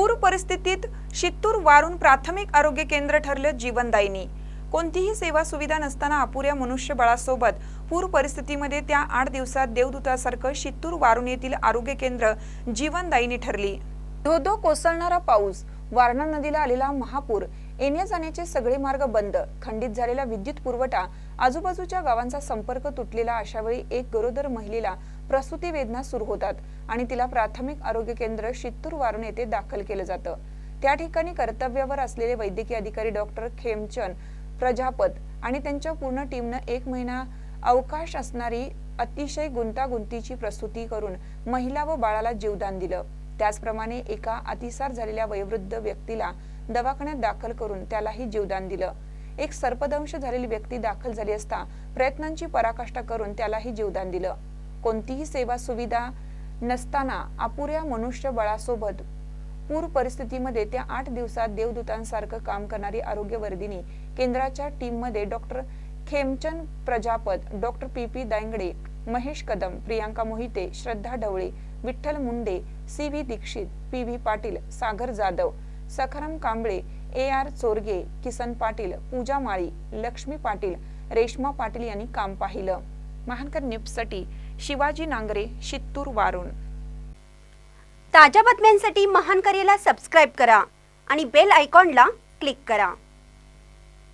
पूर परिस्थितीत शित्तूर वारून प्राथमिक आरोग्य केंद्र ठरलं जीवनदायिनी. कोणतीही सेवा सुविधा नसताना अपुऱ्या मनुष्यबळासोबत पूर परिस्थितीमध्ये त्या आठ दिवसात देवदूतासारखं शित्तूर वारून येथील आरोग्य केंद्र जीवनदायिनी ठरली. धोधो कोसळणारा पाऊस वारणा नदीला आलेला महापूर येण्या जाण्याचे सगळे मार्ग बंद. खंडित झालेला विद्युत पुरवठा आजूबाजूच्या गावांचा संपर्क तुटलेला अशावेळी एक गरोदर महिलेला प्रसूती वेदना सुरू होतात आणि तिला प्राथमिक आरोग्य केंद्र शित्तूर वारून येथे दाखल केलं जातं. त्या ठिकाणी कर्तव्यावर असलेले वैद्यकीय अधिकारी डॉक्टर खेमचंद प्रजापत आणि त्यांच्या पूर्ण टीमनं एक महिना अवकाश असणारी अतिशय गुंतागुंतीची प्रसूती करून महिला व बाळाला जीवदान दिलं. त्याचप्रमाणे एका अतिसार झालेल्या वयोवृद्ध व्यक्तीला दवाखान्यात दाखल करून त्यालाही जीवदान दिलं. एक सर्पदंश झालेली व्यक्ती दाखल झाली असता प्रयत्नांची पराकाष्ठा करून त्यालाही जीवदान दिलं. कोणतीही सेवा सुविधा नसताना अपुऱ्या मनुष्यबळासोबत पूर परिस्थितीमध्ये त्या आठ दिवसात देवदूतांसारखं काम करणारी आरोग्य वर्धिनी केंद्राच्या टीममध्ये doctor Khemchand Prajapat doctor P. P. Dangde Mahesh Kadam Priyanka Mohite Shraddha Dhawale Vitthal Munde C. V. Dixit P. V. Patil Sagar Jadhav Sakharam Kamble A R Chorge Kisan Patil Pooja Mali Lakshmi Patil Reshma Patil यांनी काम पाहिलं. महानकर न्यूजसाठी शिवाजी नांगरे शित्तूर वारून. ताज्या बातम्यांसाठी महान करेला subscribe करा आणि बेल आयकॉनला क्लिक करा.